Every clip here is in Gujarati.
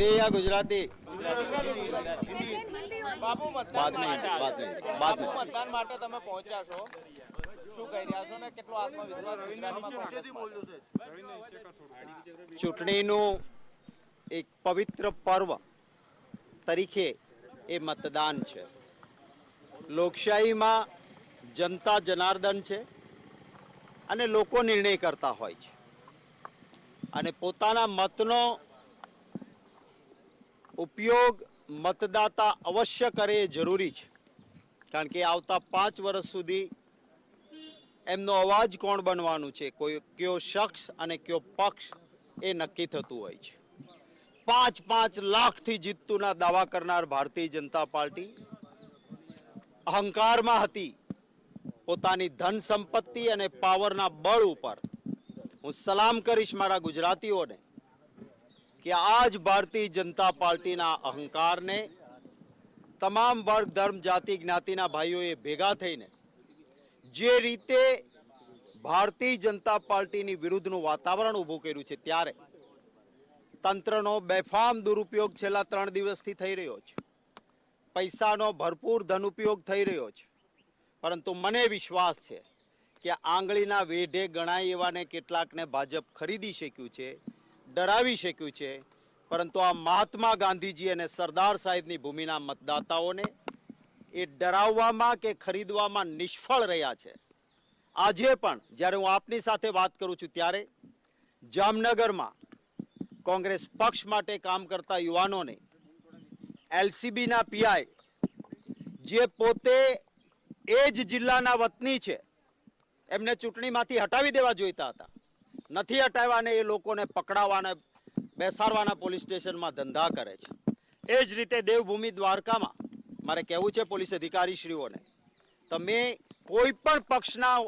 હિન્દી યા ગુજરાતી? તમે પહોંચ્યા ચૂંટણીનું એક પવિત્ર પર્વ તરીકે એ મતદાન છે. લોકશાહીમાં જનતા જનાર્દન છે અને લોકો નિર્ણય કરતા હોય છે. અને પોતાના મતનો ઉપયોગ મતદાતા અવશ્ય કરે એ જરૂરી છે. કારણ કે આવતા પાંચ વર્ષ સુધી એમનો અવાજ કોણ બનવાનું છે, કોઈ કયો શખ્સ અને કયો પક્ષ એ નક્કી થતું હોય છે. પાંચ પાંચ લાખથી જીતતુંના દાવા કરનાર ભારતીય જનતા પાર્ટી અહંકારમાં હતી. પોતાની ધન સંપત્તિ અને પાવરના બળ ઉપર. હું સલામ કરીશ મારા ગુજરાતીઓને. કે આજ ભારતીય જનતા પાર્ટીના અહંકારને તમામ વર્ગ, ધર્મ, જાતિ, જ્ઞાતિના ભાઈઓએ ભેગા થઈને જે રીતે ભારતીય જનતા પાર્ટીની વિરુદ્ધનું વાતાવરણ ઊભું કર્યું છે ત્યારે તંત્રનો બેફામ દુરુપયોગ છેલ્લા ત્રણ દિવસથી થઈ રહ્યો છે. પૈસાનો ભરપૂર ધનુપયોગ થઈ રહ્યો છે. પરંતુ મને વિશ્વાસ છે કે આંગળીના વેઢે ગણાય એવાને કેટલાકને ભાજપ ખરીદી શક્યું છે. ડરાવી શક્યું છે. પરંતુ આ મહાત્મા ગાંધીજી અને સરદાર સાહેબની ભૂમિના મતદાતાઓને એ ડરાવવામાં કે ખરીદવામાં નિષ્ફળ રહ્યા છે. આજે પણ જ્યારે હું આપની સાથે વાત કરું છું ત્યારે જામનગરમાં કોંગ્રેસ પક્ષ માટે કામ કરતા યુવાનોને એલસીબીના પીઆઈ જે પોતે એ જ જિલ્લાના વતની છે, એમને ચૂંટણીમાંથી હટાવી દેવા જોઈતા હતા. નથી હટાવ્યા અને એ લોકોને પકડાવવાને, બેસાડવાના પોલીસ સ્ટેશનમાં ધંધા કરે છે. એ જ રીતે દેવભૂમિ દ્વારકામાં, મારે કહેવું છે પોલીસ અધિકારીશ્રીઓને, તમે કોઈ પણ પક્ષના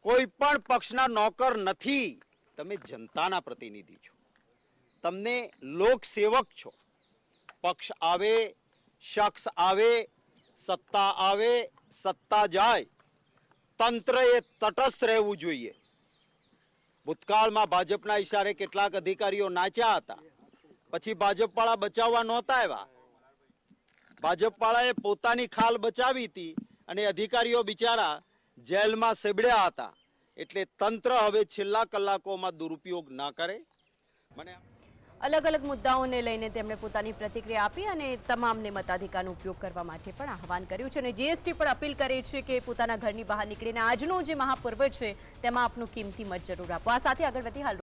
કોઈ પણ પક્ષના નોકર નથી, તમે જનતાના પ્રતિનિધિ છો. તમને લોકસેવક છો. પક્ષ આવે, શખ્સ આવે, સત્તા આવે, સત્તા જાય. તંત્રએ તટસ્થ રહેવું જોઈએ. ભૂતકાળમાં ભાજપના ઈશારે કેટલાક અધિકારીઓ નાચ્યા હતા. પછી ભાજપવાળા બચાવવા નહોતા આવ્યા. ભાજપવાળાએ પોતાની ખાલ બચાવી હતી અને અધિકારીઓ બિચારા જેલમાં સેબડ્યા હતા. એટલે તંત્ર હવે છેલ્લા કલાકોમાં દુરુપયોગ ના કરે. મને અલગ અલગ મુદ્દાઓને લઈને તેમણે પોતાની પ્રતિક્રિયા આપી અને તમામને મતાધિકારનો ઉપયોગ કરવા માટે પણ આહવાન કર્યું છે અને જીએસટી પણ અપીલ કરે છે કે પોતાના ઘરની બહાર નીકળીને આજનો જે મહાપર્વ છે, તેમાં આપનું કિંમતી મત જરૂર આપો. આ સાથે આગળ વધી